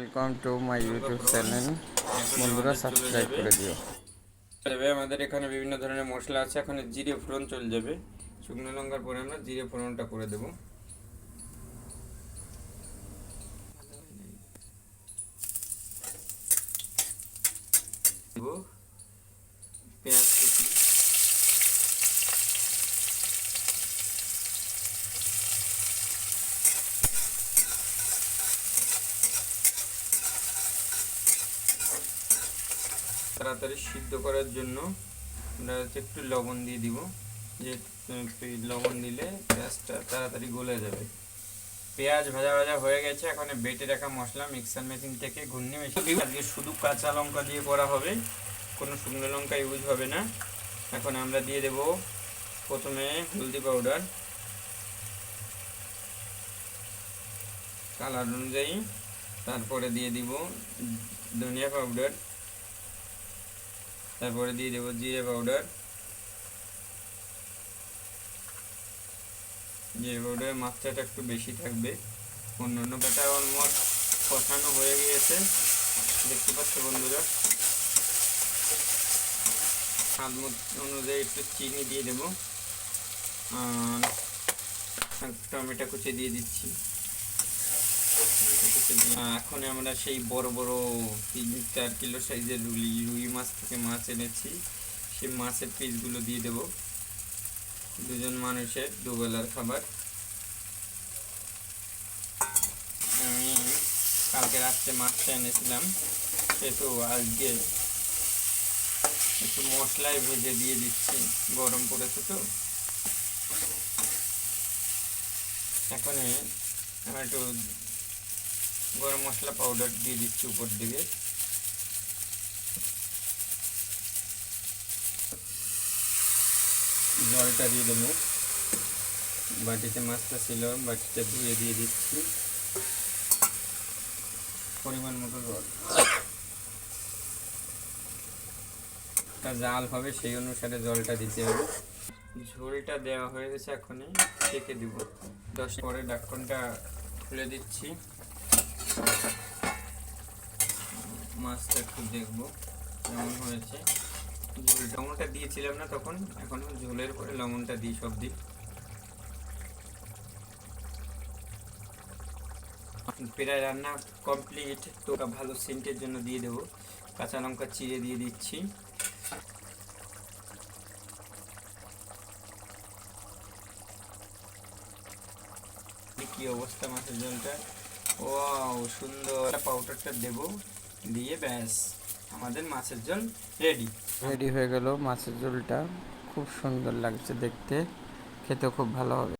Welcome to my YouTube channel বন্ধুরা subscribe করে দিও। যাবে, আমাদের এখানে বিভিন্ন ধরনের মশলা আছে, এখানে জিরে ফোড়ন চলে যাবে। শুকনো লঙ্কার পরে আমরা জিরে ফোড়নটা করে দেব। পেঁয়াজ কুচি। তাড়াতাড়ি সিদ্ধ করার জন্য আমরা হচ্ছে একটু লবণ দিয়ে দিব। যে লবণ দিলে পেঁয়াজটা তাড়াতাড়ি গলে যাবে। পেঁয়াজ ভাজা ভাজা হয়ে গেছে, এখন বেটে রাখা মশলা মিক্সার মেশিন থেকে ঘূর্ণি মেশিন আজকে শুধু কাঁচা লঙ্কা দিয়ে করা হবে, কোনো শুকনো লঙ্কা ইউজ হবে না। এখন আমরা দিয়ে দেব প্রথমে হলদি পাউডার। কালার অনুযায়ী তারপরে দিয়ে দিব ধনিয়া পাউডার। তারপরে দিয়ে দেবো জিরে পাউডার জিরে পাউডারের মাত্রাটা একটু বেশি থাকবে। অন্য অন্য কাটা অলমোস্ট কষানো হয়ে গিয়েছে। দেখতে পাচ্ছ বন্ধুরা? স্বাদ অনুযায়ী একটু চিনি দিয়ে দেবো। আর টমেটো কুচি দিয়ে দিচ্ছি। এখন আমরা সেই বড় বড় তিন চার কিলো সাইজের রুই রুই মাছ থেকে মাছ এনেছি। সেই মাছের পিসগুলো দিয়ে দেব। দুজন মানুষের দুবেলার খাবার। আমি কালকে রাত্রে মাছটা এনেছিলাম। সেহেতু আজকে একটু মশলায় ভেজে দিয়ে দিচ্ছি। গরম পড়েছে তো। এখন আমি একটু গরম মশলা পাউডার দিয়ে দিচ্ছি উপর দিকে। জলটা দিয়ে দেবো। বাটিতে মাছটা ছিল বাটিটা ধুয়ে দিয়ে দিচ্ছি। পরিমাণ মতো জল। জাল হবে, সেই অনুসারে জলটা দিতে হবে। ঝোলটা দেওয়া হয়ে গেছে এখনই, ঢেকে দিব। দশ পরে ঢাকনটা খুলে দিচ্ছি। মাছটা একটু দেখব কেমন হয়েছে। লবণটা দিয়েছিলাম না তখন এখন ঝোলের পরে লবণটা দিই সব দিই প্রায় রান্না কমপ্লিট তোটা ভালো সেন্টের জন্য দিয়ে দেবো। কাঁচা লঙ্কা চিড়ে দিয়ে দিচ্ছি। কি অবস্থা মাছের ঝোলটা? ও সুন্দর। পাউডারটা দেব। দিয়ে ব্যাস, আমাদের মাছের ঝোল রেডি রেডি হয়ে গেল মাছের ঝোলটা। খুব সুন্দর লাগছে দেখতে। খেতে খুব ভালো হবে।